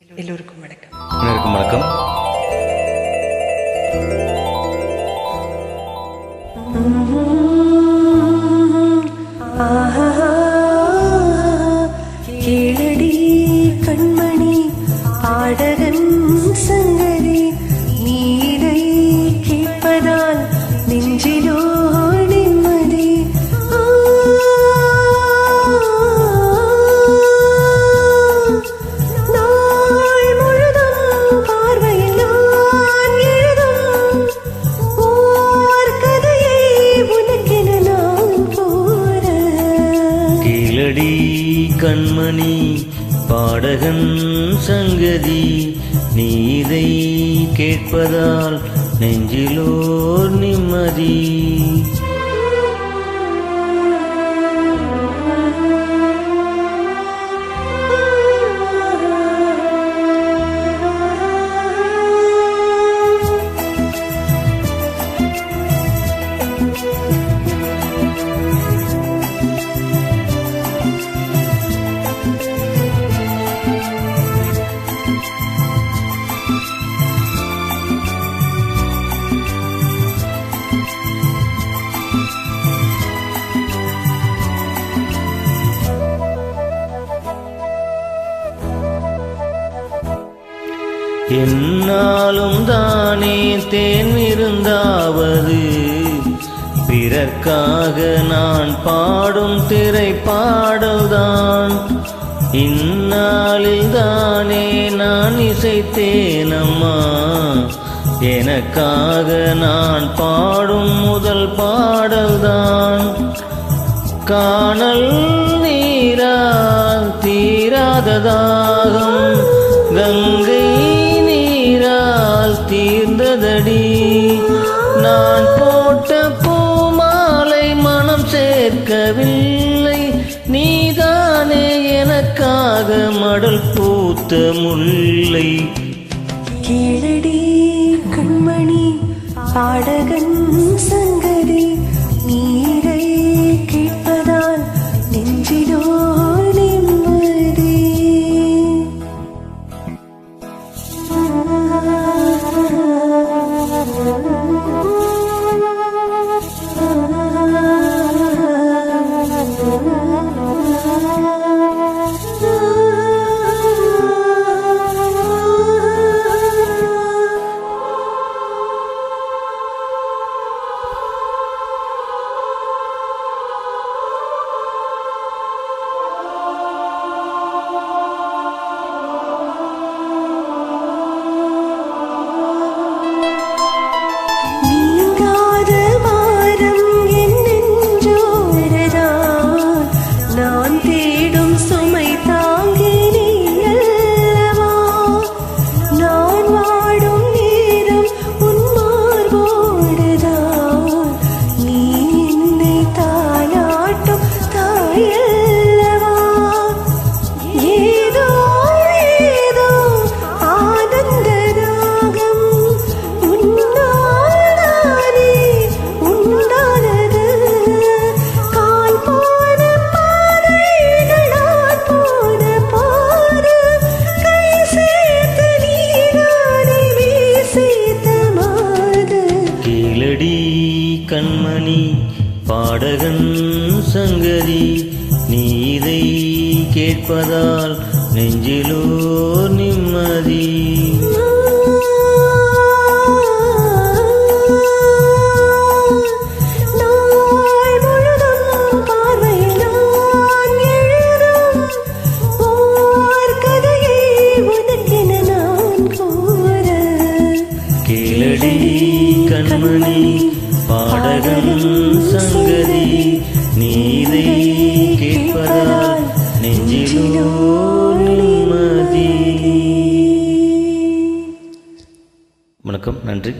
எல்லோருக்கும் வணக்கம் அனைவருக்கும் வணக்கம் பாடகன் சங்கதி நீ இதை கேட்பதால் நெஞ்சிலோர் நிம்மதி. என்னாலும் தானே தேன் இருந்தாவது பிறர்க்காக நான் பாடும் திரை பாடல்தான் இந்நாளில் தானே நான் இசைத்தேனம்மா. எனக்காக நான் பாடும் முதல் பாடல்தான். காணல் நீரா தீராத தீர்ந்ததடி நான் போட்ட பூமாலை மனம் சேர்க்கவில்லை. நீதானே எனக்காக மடல் பூத்த முல்லை. கேளடி கண்மணி பாடகன் பாடகன் சங்கதி நீ இதை கேட்பதால் நெஞ்சிலோ நிம்மதி. கண்மணி பாடகன் சங்கதி நீதை கேட்பதால் நெஞ்சிலோ நிம்மதி. வணக்கம் நன்றி.